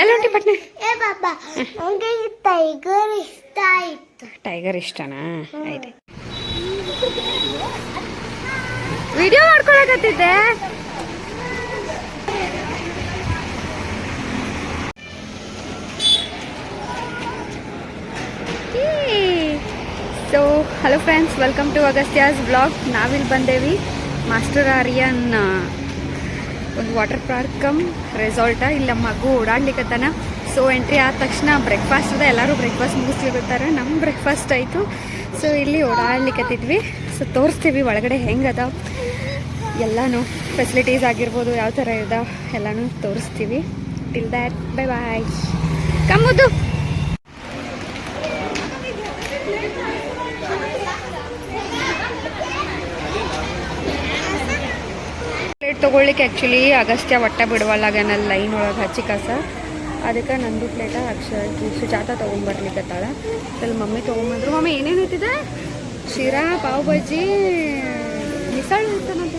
ಎಲ್ಲ ಹೊಂಟಿ ಪಟ್ನೆ? ಏ ಬಾಬಾ ನಂಗೆ ಟೈಗರ್ ಇಷ್ಟ ಆಯ್ತು. ಟೈಗರ್ ಇಷ್ಟನಾ? ಆಯ್ತು. Video ಮಾಡ್ಕೊಳಕತ್ತಿದ್ದೆ. So hello friends welcome to Agastya's blog ನಾವಿಲ್ಲಿ ಬಂದೇವಿ ಮಾಸ್ಟರ್ ಆರ್ಯನ್ ಒಂದು ವಾಟರ್ ಪಾರ್ಕ್ ಕಮ್ ರೆಸಾರ್ಟ ಇಲ್ಲಿ, ಮಗು ಓಡಾಡ್ಲಿಕ್ಕತ್ತಾನ ಸೊ ಎಂಟ್ರಿ ಆದ ತಕ್ಷಣ ಬ್ರೇಕ್ಫಾಸ್ಟ್ ಅದ. ಎಲ್ಲರೂ ಬ್ರೇಕ್ಫಾಸ್ಟ್ ಮುಗಿಸ್ಲಿಕತ್ತಾರೆ. ನಮ್ಮ ಬ್ರೇಕ್ಫಾಸ್ಟ್ ಆಯಿತು. ಸೊ ಇಲ್ಲಿ ಓಡಾಡ್ಲಿಕ್ಕತ್ತಿದ್ವಿ ಸೊ ತೋರಿಸ್ತೀವಿ ಒಳಗಡೆ ಹೆಂಗದ ಎಲ್ಲಾನು ಫೆಸಿಲಿಟೀಸ್ ಆಗಿರ್ಬೋದು, ಯಾವ ಥರ ಇದ ಎಲ್ಲನೂ ತೋರಿಸ್ತೀವಿ. ಟಿಲ್ ದ್ಯಾಟ್ ಬೈ ಬಾಯ್ ಕಮ್ಮುದು. ತೊಗೊಳ್ಲಿಕ್ಕೆ ಆ್ಯಕ್ಚುಲಿ ಅಗಸ್ತ್ಯ ಒಟ್ಟೆ ನನ್ನ ಲೈನ್ ಒಳಗೆ ಹಚ್ಚಿ ಕಸ. ಅದಕ್ಕೆ ನಂದು ಪ್ಲೇಟ ಅಕ್ಷ ಸುಜಾತ ತೊಗೊಂಬರ್ಲಿಕ್ಕತ್ತಾಳ ಅಲ್ಲಿ ಮಮ್ಮಿ ತೊಗೊಂಬಂದ್ರು. ಮಮ್ಮಿ, ಏನೇನು ಇತ್ತಿದೆ ಶಿರಾ ಪಾವ್ ಬಜ್ಜಿ ಮಿಸಳು ಇರ್ತಾನಂತ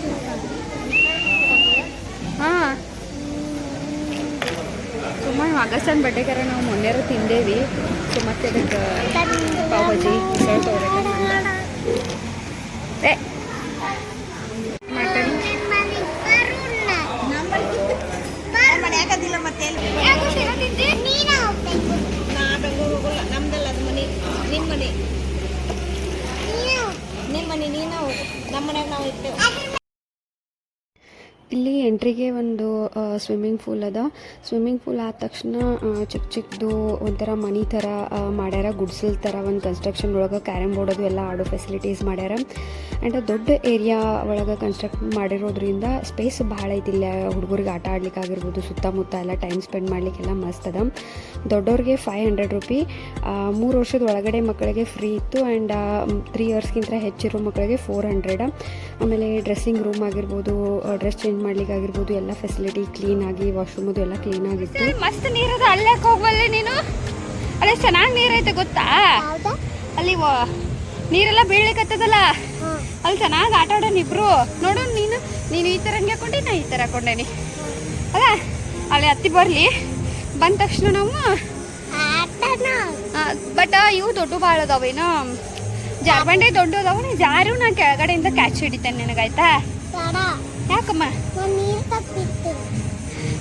ಹಾಂ. ಸುಮ್ಮ ಅಗಸ್ಟನ್ ಬಡ್ಡೆಗಾರ ನಾವು ಮೊನ್ನೆರು ತಿಂದೇವಿ. ಸೊ ಮತ್ತೆ ಅದಕ್ಕೆ ಪಾವ್ ಬಜ್ಜಿ ಮಿಸಳು ತೊಗೊಬೇಕು ಏ ಮಟನ್ ಮನ್ಯಾಗದಿಲ್ಲ ಮತ್ತೆ ಎಲ್ಲಿ ನೀನು ಹೋಗ್ಬೇಕು ನಾ ಬೆಂಗಳೂರು ಹೋಗಲ್ಲ ನಮ್ದಲ್ಲ ಅದು ಮನೆ ನಿಮ್ಮ ಮನೆ ನೀನು ನಿಮ್ಮ ಮನೆ ನೀನು ಹೋಗು ನಮ್ಮ ಮನ್ಯಾಗ ನಾವು ಇರ್ತೇವೆ ಇಲ್ಲಿ ಎಂಟ್ರಿಗೆ ಒಂದು ಸ್ವಿಮ್ಮಿಂಗ್ ಪೂಲ್ ಅದ. ಸ್ವಿಮ್ಮಿಂಗ್ ಪೂಲ್ ಆದ ತಕ್ಷಣ ಚಿಕ್ಕ ಚಿಕ್ಕದು ಒಂಥರ ಮನಿ ಥರ ಮಾಡ್ಯಾರ. ಗುಡ್ಸಲ್ ಥರ ಒಂದು ಕನ್ಸ್ಟ್ರಕ್ಷನ್ ಒಳಗೆ ಕ್ಯಾರಮ್ ಬೋರ್ಡ್ ಅದು ಎಲ್ಲ ಆಡೋ ಫೆಸಿಲಿಟೀಸ್ ಮಾಡ್ಯಾರ. ಆ್ಯಂಡ್ ದೊಡ್ಡ ಏರಿಯಾ ಒಳಗೆ ಕನ್ಸ್ಟ್ರಕ್ಟ್ ಮಾಡಿರೋದ್ರಿಂದ ಸ್ಪೇಸ್ ಭಾಳ ಐತಿ. ಇಲ್ಲ ಹುಡುಗರಿಗೆ ಆಟ ಆಡ್ಲಿಕ್ಕೆ ಆಗಿರ್ಬೋದು, ಸುತ್ತಮುತ್ತ ಎಲ್ಲ ಟೈಮ್ ಸ್ಪೆಂಡ್ ಮಾಡಲಿಕ್ಕೆಲ್ಲ ಮಸ್ತ್ ಅದ. ದೊಡ್ಡವ್ರಿಗೆ ಫೈವ್ ಹಂಡ್ರೆಡ್ ರುಪಿ ಮೂರು ವರ್ಷದ ಒಳಗಡೆ ಮಕ್ಕಳಿಗೆ ಫ್ರೀ ಇತ್ತು. ಆ್ಯಂಡ್ ತ್ರೀ ಇಯರ್ಸ್ಗಿಂತ ಹೆಚ್ಚಿರೋ ಮಕ್ಕಳಿಗೆ ಫೋರ್ ಹಂಡ್ರೆಡ್ ಆಮೇಲೆ ಡ್ರೆಸ್ಸಿಂಗ್ ರೂಮ್ ಆಗಿರ್ಬೋದು ಡ್ರೆಸ್ ಚೇಂಜ್ ಮಾಡ್ಲಿಕ್ಕೆ ಆಗಿರ್ಬೋದು ಎಲ್ಲ ಫೆಸಿಲಿಟಿ ಕ್ಲೀನ್ ಆಗಿ ವಾಶ್ರೂಮ್ ಅದು ಎಲ್ಲ ಕ್ಲೀನ್ ಆಗಿತ್ತು. ಮಸ್ತ್ ನೀರದ ಅಲ್ಲೇ ಹೋಗ್ಬಲ್ಲೆ ನೀನು? ಅಲ್ಲೇ ಚೆನ್ನಾಗಿ ನೀರೈತೆ ಗೊತ್ತಾ? ಅಲ್ಲಿ ವ- ನೀರೆಲ್ಲ ಬೀಳ್ಲಿಕ್ಕತ್ತದಲ್ಲ ಹಾಂ. ಅಲ್ಲಿ ಚೆನ್ನಾಗಿ ಆಟ ಆಡೋಣ ಇಬ್ರು. ನೋಡು ನೀನು ನೀನು ಈ ಥರ ಹಂಗೆ ಹಾಕೊಂಡೆ ನಾ ಈ ಥರ ಹಾಕೊಂಡೇನಿ. ಅಲ್ಲ ಅಲ್ಲಿ ಹತ್ತಿ ಬರಲಿ. ಬಂದ ತಕ್ಷಣ ನಾವು ಆಟನ? ಬಟ್ ಇವು ದೊಡ್ಡ ಭಾಳ ಅದಾವೇನು ಜಾರ್ಬಂಡೆ ದೊಡ್ಡ ಅದಾವ ನೀ ಜಾರು ನಾ ಕೆಳಗಡೆಯಿಂದ ಕ್ಯಾಚ್ ಹಿಡಿತೇನೆ ನಿನಗಾಯ್ತಾ? ಯಾಕಮ್ಮ?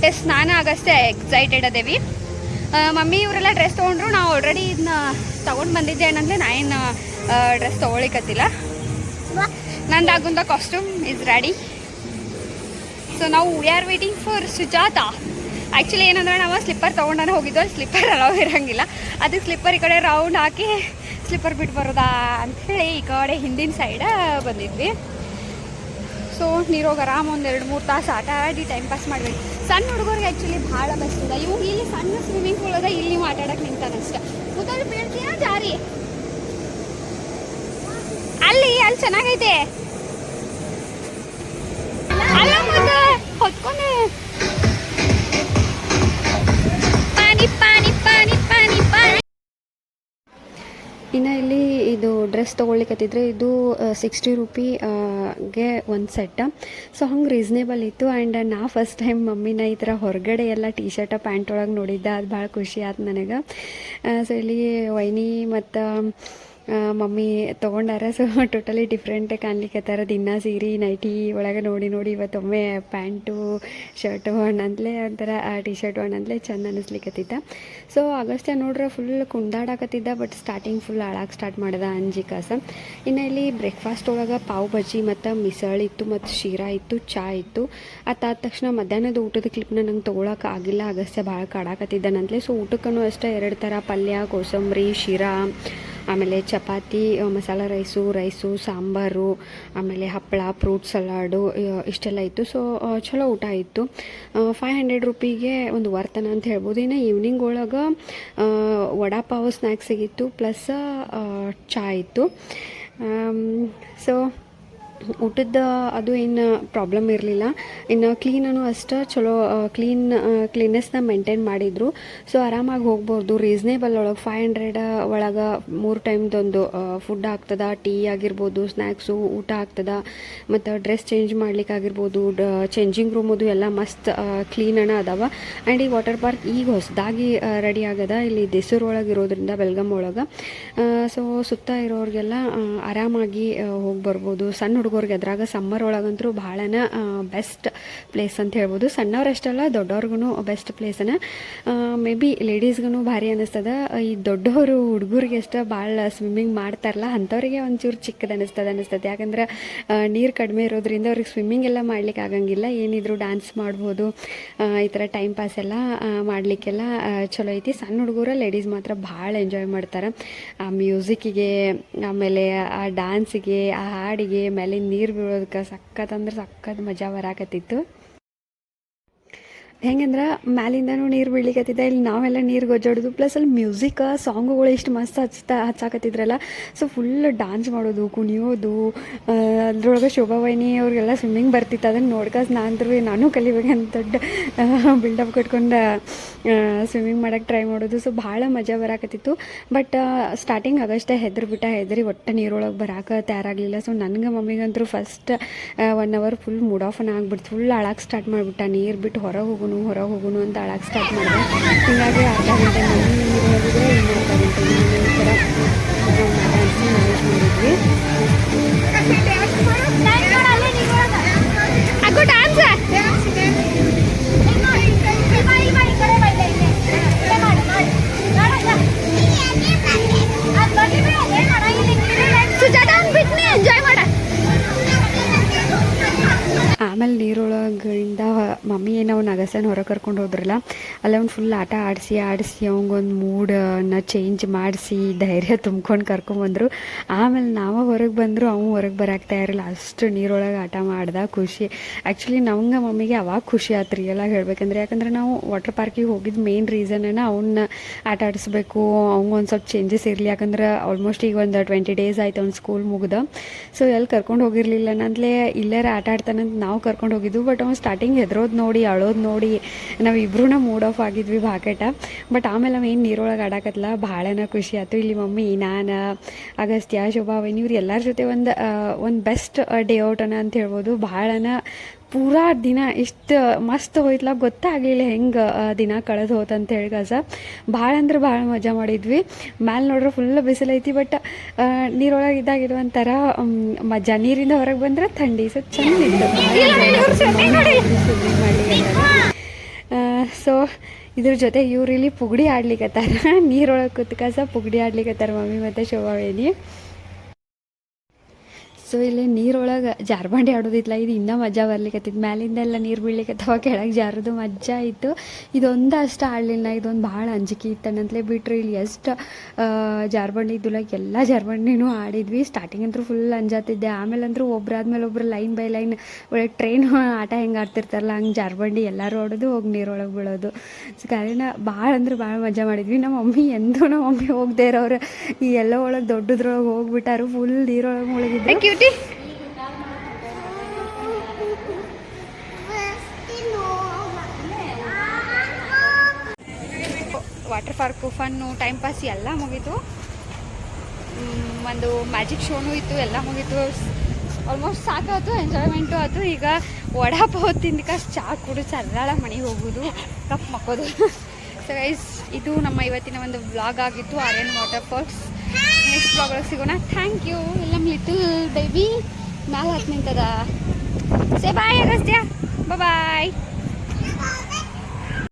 ಎಸ್ ನಾನು ಆಗಷ್ಟೇ ಎಕ್ಸೈಟೆಡ್ ಅದೇವಿ. ಮಮ್ಮಿ ಇವರೆಲ್ಲ ಡ್ರೆಸ್ ತೊಗೊಂಡ್ರು ನಾವು ಆಲ್ರೆಡಿ ಇದನ್ನ ತೊಗೊಂಡು ಬಂದಿದ್ದೆ ಏನಂದ್ರೆ ನಾ ಏನು ಡ್ರೆಸ್ ತೊಗೊಳಿಕತ್ತಿಲ್ಲ. ನಂದು ಆಗುಂದ ಕಾಸ್ಟ್ಯೂಮ್ ಇಸ್ ರೆಡಿ ಸೊ ನಾವು we are waiting for Sujata actually ಏನಂದ್ರೆ ನಾವು ಸ್ಲಿಪ್ಪರ್ ತೊಗೊಂಡಾನೆ ಹೋಗಿದ್ದು ಸ್ಲಿಪ್ಪರ್ ಅಲಾವ್ ಇರೋಂಗಿಲ್ಲ. ಅದಕ್ಕೆ ಸ್ಲಿಪ್ಪರ್ ಈ ಕಡೆ ರೌಂಡ್ ಹಾಕಿ ಸ್ಲಿಪ್ಪರ್ ಬಿಟ್ಟು ಬರೋದಾ ಅಂಥೇಳಿ ಈ ಕಡೆ ಹಿಂದಿನ ಸೈಡ ಬಂದಿದ್ವಿ. ಸೊ ನೀರೋಗ ಆರಾಮ್ ಒಂದು ಎರಡು ಮೂರು ತಾಸು ಆಟ ಆಡಿ ಟೈಮ್ ಪಾಸ್ ಮಾಡ್ಬೇಕು. ಸಣ್ಣ ಹುಡುಗರಿಗೆ ಆ್ಯಕ್ಚುಲಿ ಭಾಳ ಬಸ್ ಇದೆ. ಇವು ಇಲ್ಲಿ ಸಣ್ಣ ಸ್ವಿಮ್ಮಿಂಗ್ ಪೂಲ್ ಅದ ಇಲ್ಲಿ ನೀವು ಆಟ ಆಡಕ್ಕೆ ಜಾರಿ. ಅಲ್ಲಿ ಅಲ್ಲಿ ಚೆನ್ನಾಗೈತೆ. ಇನ್ನು ಇಲ್ಲಿ ಇದು ಡ್ರೆಸ್ ತೊಗೊಳ್ಲಿಕ್ಕತ್ತಿದ್ರೆ ಇದು ಸಿಕ್ಸ್ಟಿ ರುಪೀಗೆ ಒಂದು ಸೆಟ್ ಸೊ ಹಂಗೆ ರೀಸ್ನೇಬಲ್ ಇತ್ತು. ಆ್ಯಂಡ್ ನಾ ಫಸ್ಟ್ ಟೈಮ್ ಮಮ್ಮಿನ ಈ ಥರ ಹೊರಗಡೆ ಎಲ್ಲ ಟೀ ಶರ್ಟ ಪ್ಯಾಂಟ್ ಒಳಗೆ ನೋಡಿದ್ದೆ. ಅದು ಭಾಳ ಖುಷಿ ಆಯ್ತು ನನಗೆ. ಸೊ ಇಲ್ಲಿ ವೈನಿ ಮತ್ತು ಮಮ್ಮಿ ತೊಗೊಂಡಾರ ಸೊ ಟೋಟಲಿ ಡಿಫ್ರೆಂಟೇ ಕಾಣ್ಲಿಕ್ಕತ್ತಾರ ದಿನ ಸೀರೆ ನೈಟಿ ಒಳಗೆ ನೋಡಿ ನೋಡಿ, ಇವತ್ತೊಮ್ಮೆ ಪ್ಯಾಂಟು ಶರ್ಟು ಹಣ್ಣಂತಲೇ ಒಂಥರ ಟಿ ಶರ್ಟ್ ಹಣ್ಣಂತಲೇ ಚೆಂದ ಅನ್ನಿಸ್ಲಿಕ್ಕತ್ತಿದ್ದ ಸೊ ಆಗಷ್ಟೇ ನೋಡ್ರೆ ಫುಲ್ ಕುಂದಾಡಾಕತ್ತಿದ್ದ ಬಟ್ ಸ್ಟಾರ್ಟಿಂಗ್ ಫುಲ್ ಆಳಕ್ಕೆ ಸ್ಟಾರ್ಟ್ ಮಾಡ್ದೆ ಅಂಜಿ ಕಾಸ. ಇನ್ನು ಇಲ್ಲಿ ಬ್ರೇಕ್ಫಾಸ್ಟ್ ಒಳಗೆ ಪಾವ್ ಬಜ್ಜಿ ಮತ್ತು ಮಿಸಳ್ ಇತ್ತು, ಮತ್ತು ಶೀರಾ ಇತ್ತು, ಚಾ ಇತ್ತು. ಅದಾದ ತಕ್ಷಣ ಮಧ್ಯಾಹ್ನದ ಊಟದ ಕ್ಲಿಪ್ನ ನಂಗೆ ತೊಗೊಳಕ್ಕೆ ಆಗಿಲ್ಲ ಅಗಸ್ತ್ಯ ಭಾಳ ಕಾಡಾಕತ್ತಿದ್ದಾನಂತಲೇ ಸೊ ಊಟಕ್ಕೂ ಅಷ್ಟೇ ಎರಡು ಥರ ಪಲ್ಯ, ಕೋಸಂಬರಿ, ಶಿರಾ ಆಮೇಲೆ ಚಪಾತಿ ಮಸಾಲ ರೈಸು ರೈಸು, ಸಾಂಬಾರು, ಆಮೇಲೆ ಹಪ್ಪಳ, ಫ್ರೂಟ್ ಸಲಾಡು ಇಷ್ಟೆಲ್ಲ ಇತ್ತು. ಸೊ ಚಲೋ ಊಟ ಇತ್ತು. ಫೈವ್ ಹಂಡ್ರೆಡ್ ರುಪೀಗೆ ಒಂದು ವರ್ತನ ಅಂತ ಹೇಳ್ಬೋದು. ಇನ್ನು ಈವ್ನಿಂಗ್ ಒಳಗೆ ವಡಾಪಾವ್ ಸ್ನ್ಯಾಕ್ಸ್ ಸಿಗಿತ್ತು ಪ್ಲಸ್ ಚಾ ಇತ್ತು. ಸೊ ಊಟದ ಅದು ಏನು ಪ್ರಾಬ್ಲಮ್ ಇರಲಿಲ್ಲ. ಇನ್ನು ಕ್ಲೀನೂ ಅಷ್ಟೇ ಚಲೋ ಕ್ಲೀನ್ ಕ್ಲೀನೆಸ್ನ ಮೇಂಟೈನ್ ಮಾಡಿದರು. ಸೊ ಆರಾಮಾಗಿ ಹೋಗ್ಬೋದು. ರೀಸ್ನೇಬಲ್ ಒಳಗೆ ಫೈವ್ ಹಂಡ್ರೆಡ್ ಒಳಗೆ ಮೂರು ಟೈಮ್ದೊಂದು ಫುಡ್ ಆಗ್ತದ ಟೀ ಆಗಿರ್ಬೋದು ಸ್ನ್ಯಾಕ್ಸು ಊಟ ಆಗ್ತದ. ಮತ್ತು ಡ್ರೆಸ್ ಚೇಂಜ್ ಮಾಡ್ಲಿಕ್ಕೆ ಆಗಿರ್ಬೋದು, ಡ ಚೇಂಜಿಂಗ್ ರೂಮ್ ಅದು ಎಲ್ಲ ಮಸ್ತ್ ಕ್ಲೀನನ ಅದಾವ. ಆ್ಯಂಡ್ ಈ ವಾಟರ್ ಪಾರ್ಕ್ ಈಗ ಹೊಸದಾಗಿ ರೆಡಿ ಆಗದ. ಇಲ್ಲಿ ದೇಸೂರು ಒಳಗೆ ಇರೋದ್ರಿಂದ ಬೆಲ್ಗಮ್ ಒಳಗೆ. ಸೊ ಸುತ್ತ ಇರೋರಿಗೆಲ್ಲ ಆರಾಮಾಗಿ ಹೋಗಿ ಬರ್ಬೋದು. ಸಣ್ಣ ಹುಡುಗರಿಗೆ ಅದ್ರಾಗ ಸಮ್ಮರ್ ಒಳಗಂತೂ ಭಾಳನ ಬೆಸ್ಟ್ ಪ್ಲೇಸ್ ಅಂತ ಹೇಳ್ಬೋದು. ಸಣ್ಣವ್ರಷ್ಟಲ್ಲ ದೊಡ್ಡವ್ರಿಗೂ ಬೆಸ್ಟ್ ಪ್ಲೇಸನ ಮೇ ಬಿ ಲೇಡೀಸ್ಗೂ ಭಾರಿ ಅನ್ನಿಸ್ತದ ಈ ದೊಡ್ಡವರು ಹುಡುಗರಿಗೆ ಅಷ್ಟೇ ಭಾಳ ಸ್ವಿಮ್ಮಿಂಗ್ ಮಾಡ್ತಾರಲ್ಲ, ಅಂಥವ್ರಿಗೆ ಒಂಚೂರು ಚಿಕ್ಕದು ಅನ್ನಿಸ್ತದೆ ಅನ್ನಿಸ್ತದೆ ಯಾಕಂದ್ರೆ ನೀರು ಕಡಿಮೆ ಇರೋದ್ರಿಂದ ಅವ್ರಿಗೆ ಸ್ವಿಮ್ಮಿಂಗ್ ಎಲ್ಲ ಮಾಡ್ಲಿಕ್ಕೆ ಆಗಂಗಿಲ್ಲ. ಏನಿದ್ರು ಡ್ಯಾನ್ಸ್ ಮಾಡ್ಬೋದು ಈ ಥರ ಟೈಮ್ ಪಾಸ್ ಎಲ್ಲ ಮಾಡಲಿಕ್ಕೆಲ್ಲ ಚಲೋ ಐತಿ. ಸಣ್ಣ ಹುಡುಗರು ಲೇಡೀಸ್ ಮಾತ್ರ ಭಾಳ ಎಂಜಾಯ್ ಮಾಡ್ತಾರೆ. ಆ ಮ್ಯೂಸಿಕ್ಕಿಗೆ ಆಮೇಲೆ ಆ ಡ್ಯಾನ್ಸಿಗೆ ಆ ಹಾಡಿಗೆ ಮೇಲೆ ನೀರು ಬೀಳೋದಕ್ಕೆ ಸಖತ್ ಅಂದ್ರೆ ಸಖತ್ ಮಜಾ ಬರಾಕತ್ತಿತ್ತು. ಹೆಂಗಂದ್ರೆ ಮ್ಯಾಲಿಂದನೂ ನೀರು ಬೀಳಿಕತ್ತಿದ್ದೆ ಇಲ್ಲಿ ನಾವೆಲ್ಲ ನೀರು ಗೊಜ್ಜಾಡೋದು ಪ್ಲಸ್ ಅಲ್ಲಿ ಮ್ಯೂಸಿಕ್ ಸಾಂಗುಗಳು ಇಷ್ಟು ಮಸ್ತ್ ಹಚ್ತಾ, ಹಚ್ಚಾಕತ್ತಿದ್ರಲ್ಲ ಸೊ ಫುಲ್ ಡಾನ್ಸ್ ಮಾಡೋದು, ಕುಣಿಯೋದು ಅದ್ರೊಳಗೆ ಶೋಭಾ ವೈನಿ ಅವ್ರಿಗೆಲ್ಲ ಸ್ವಿಮ್ಮಿಂಗ್ ಬರ್ತಿತ್ತು, ಅದನ್ನು ನೋಡ್ಕಾಸ್ ನಾನು ನಾನು ಕಲಿಬೇಕಂತ ದೊಡ್ಡ ಬಿಲ್ಡಪ್ ಕಟ್ಕೊಂಡು ಸ್ವಿಮ್ಮಿಂಗ್ ಮಾಡೋಕ್ಕೆ ಟ್ರೈ ಮಾಡೋದು ಸೊ ಭಾಳ ಮಜಾ ಬರಾಕತ್ತಿತ್ತು ಬಟ್ ಸ್ಟಾರ್ಟಿಂಗ್ ಆಗಷ್ಟೇ ಹೆದ್ರ ಬಿಟ್ಟ, ಹೆದ್ರಿ ಒಟ್ಟು ನೀರೊಳಗೆ ಬರಾಕ ತಯಾರಾಗಲಿಲ್ಲ ಸೊ ನನಗೆ ಮಮ್ಮಿಗಂತೂ first one hour full mood off ಆಗ್ಬಿಡ್ತು ಫುಲ್ ಅಳಕ್ಕೆ ಸ್ಟಾರ್ಟ್ ಮಾಡಿಬಿಟ್ಟ, ನೀರು ಬಿಟ್ಟು ಹೊರಗೆ ಹೋಗುನು ಹೊರಗೆ ಹೋಗುನು ಅಂತ ಅಳಕ್ಕೆ ಸ್ಟಾರ್ಟ್ ಮಾಡಿದೆ. ಹಿಂಗಾಗಿ ಅರ್ಧ ಗಂಟೆ ಮನೆ ನೀರು ಹೋಗಿದ್ರೆ ಇನ್ನು ಅರ್ಧ ಗಂಟೆ ಮನೆ ಈ ಥರ ಮ್ಯಾನೇಜ್ ಮಾಡಿದ್ವಿ. ಡ್ಯಾನ್ಸ್ ನಗಸನ ಹೊರಗೆ ಕರ್ಕೊಂಡು ಹೋದ್ರಲ್ಲ, ಅಲ್ಲಿ ಅವ್ನು ಫುಲ್ ಆಟ ಆಡಿಸಿ ಆಡಿಸಿ, ಅವಂಗೊಂದು ಮೂಡನ್ನ ಚೇಂಜ್ ಮಾಡಿಸಿ, ಧೈರ್ಯ ತುಂಬ್ಕೊಂಡು ಕರ್ಕೊಂಬಂದರು ಆಮೇಲೆ ನಾವು ಹೊರಗೆ ಬಂದರು ಅವನು ಹೊರಗೆ ಬರಾಕ್ತಾ ಇರಲಿಲ್ಲ ಅಷ್ಟು ನೀರೊಳಗೆ ಆಟ ಮಾಡ್ದ, ಖುಷಿ. ಆ್ಯಕ್ಚುಲಿ ನಮ್ಗೆ ಮಮ್ಮಿಗೆ ಅವಾಗ ಖುಷಿ ಆಯ್ತು ರೀ ಆಗಿ ಹೇಳ್ಬೇಕಂದ್ರೆ. ಯಾಕಂದ್ರೆ ನಾವು ವಾಟರ್ ಪಾರ್ಕಿಗೆ ಹೋಗಿದ್ದು ಮೇನ್ ರೀಸನ್ನ ಅವನ್ನ ಆಟ ಆಡಿಸ್ಬೇಕು ಒಂದು ಸ್ವಲ್ಪ ಚೇಂಜಸ್ ಇರಲಿ. ಯಾಕಂದ್ರೆ ಆಲ್ಮೋಸ್ಟ್ ಈಗ ಒಂದು ಟ್ವೆಂಟಿ ಡೇಸ್ ಆಯ್ತು ಅವ್ನು ಸ್ಕೂಲ್ ಮುಗ್ದ. ಸೊ ಎಲ್ಲಿ ಕರ್ಕೊಂಡು ಹೋಗಿರಲಿಲ್ಲ ನಂತಲೇ ಇಲ್ಲೇ ಆಟ ಆಡ್ತಾನಂತ ನಾವು ಕರ್ಕೊಂಡು ಹೋಗಿದ್ದು ಬಟ್ ಅವ್ನು ಸ್ಟಾರ್ಟಿಂಗ್ ಹೆದ್ರೋದು ನೋಡಿ, ಅಳೋದು ನೋಡಿ ನಾವು ಇಬ್ರೂ ಮೂಡ್ ಆಫ್ ಆಗಿದ್ವಿ ಬಾಕೆಟ ಬಟ್ ಆಮೇಲೆ ಅವ ಏನು ನೀರೊಳಗೆ ಆಡಾಕತ್ಲ? ಭಾಳನ ಖುಷಿ ಆಯ್ತು ಇಲ್ಲಿ ಮಮ್ಮಿ ನಾನು ಅಗಸ್ತ್ಯ ಶೋಭಾವನಿ ಇವ್ರು ಎಲ್ಲರ ಜೊತೆ ಒಂದು ಒಂದು ಬೆಸ್ಟ್ ಡೇ ಔಟನ ಅಂತ ಹೇಳ್ಬೋದು. ಭಾಳನ ಪೂರಾ ದಿನ ಇಷ್ಟು ಮಸ್ತ್ ಹೋಯ್ತಲ್ಲ ಗೊತ್ತಾಗಲಿಲ್ಲ ಹೆಂಗೆ ದಿನ ಕಳೆದು ಹೋತಂತ ಹೇಳಿ ಕಸ ಭಾಳ ಅಂದ್ರೆ ಭಾಳ ಮಜಾ ಮಾಡಿದ್ವಿ. ಮ್ಯಾಲೆ ನೋಡ್ರೆ ಫುಲ್ ಬಿಸಿಲೈತಿ ಬಟ್ ನೀರೊಳಗೆ ಇದ್ದಾಗ ಇದು ಒಂಥರ ಮ್, ಮಜಾ. ನೀರಿಂದ ಹೊರಗೆ ಬಂದ್ರೆ ಥಂಡಿ ಸೊ ಚಂದ ಸೊ ಇದ್ರ ಜೊತೆ ಇವ್ರು ಇಲ್ಲಿ ಪುಗಡಿ ಆಡ್ಲಿಕ್ಕತ್ತಾರ ನೀರೊಳಗೆ ಕುತ್ಕಸ ಪುಗಡಿ ಆಡ್ಲಿಕ್ಕತ್ತಾರ ಮಮ್ಮಿ ಮತ್ತು ಶೋಭಾವೇನಿ. ಸೊ ಇಲ್ಲಿ ನೀರೊಳಗೆ ಜಾರ್ಬಂಡಿ ಆಡೋದಿತ್ತಲ್ಲ ಇದು ಇನ್ನೂ ಮಜಾ ಬರ್ಲಿಕ್ಕತ್ತಿತ್ತು ಮ್ಯಾಲಿಂದೆಲ್ಲ ನೀರು ಬೀಳ್ಲಿಕ್ಕತ್ತವ ಕೆಳಗೆ ಜಾರದು ಮಜಾ ಇತ್ತು. ಇದೊಂದು ಅಷ್ಟು ಆಡಲಿಲ್ಲ, ಇದೊಂದು ಭಾಳ ಅಂಜಿಕೆ ಇತ್ತನಂತಲೇ ಬಿಟ್ಟರೆ ಇಲ್ಲಿ ಎಷ್ಟು ಜಾರ್ಬಂಡಿ ಇದ್ದಿಲ್ಲ ಎಲ್ಲ ಜಾರ್ಬಂಡಿನೂ ಆಡಿದ್ವಿ. ಸ್ಟಾರ್ಟಿಂಗ್ ಅಂತೂ ಫುಲ್ ಅಂಜಾತಿದ್ದೆ. ಆಮೇಲೆ ಅಂದರೂ ಒಬ್ಬರಾದ್ಮೇಲೆ ಒಬ್ರು ಲೈನ್ ಬೈ ಲೈನ್ ಒಳ್ಳೆ ಟ್ರೈನ್ ಆಟ ಹೆಂಗೆ ಆಡ್ತಿರ್ತಾರಲ್ಲ, ಹಂಗೆ ಜಾರ್ಬಂಡಿ ಎಲ್ಲರೂ ಆಡೋದು, ಹೋಗಿ ನೀರೊಳಗೆ ಬೀಳೋದು. ಸೊ ಕಾರಣ ಭಾಳ ಅಂದ್ರೆ ಭಾಳ ಮಜಾ ಮಾಡಿದ್ವಿ. ನಮ್ಮ ಮಮ್ಮಿ ಎಂದೂ ನಮ್ಮ ಮಮ್ಮಿ ಹೋಗದೆ ಇರೋರು. ಈ ಎಲ್ಲ ಒಳಗೆ ದೊಡ್ಡದ್ರೊಳಗೆ ಹೋಗ್ಬಿಟ್ಟಾರು ಫುಲ್ ನೀರೊಳಗೆ ಮುಳುಗಿದ್ರು. Cutie water park fun time pass ಎಲ್ಲ ಮುಗೀತು. ಒಂದು ಮ್ಯಾಜಿಕ್ ಶೋನು ಇತ್ತು, ಎಲ್ಲ ಮುಗೀತು. ಆಲ್ಮೋಸ್ಟ್ ಸಾಕಾಯ್ತು ಎಂಜಾಯ್ಮೆಂಟು ಆಯ್ತು. ಈಗ ವಡಾಪಾವ್ ತಿಂದಕ ಚಾ ಕುಡಿದು ಸರಳ ಮನೆಗೆ ಹೋಗೋದು. ಕಪ್ ಮಕ್ಕೋದು. ಸೊ ಗೈಸ್ ಇದು ನಮ್ಮ ಇವತ್ತಿನ ಒಂದು ವ್ಲಾಗ್ ಆಗಿತ್ತು ಆರ್ಯನ್ ವಾಟರ್ ಫಾಲ್ಸ್ ನೆಕ್ಸ್ಟ್ ಒಳಗೆ ಸಿಗೋಣ. ಥ್ಯಾಂಕ್ ಯು ಎಲ್ಲ ಲಿಟಲ್ ಬೇಬಿ ಮ್ಯಾಲೆ ಹತ್ತು ನಿಂತದ. ಸೇ ಬಾಯ್ ಅಗಸ್ತ್ಯ ಬಾಯ್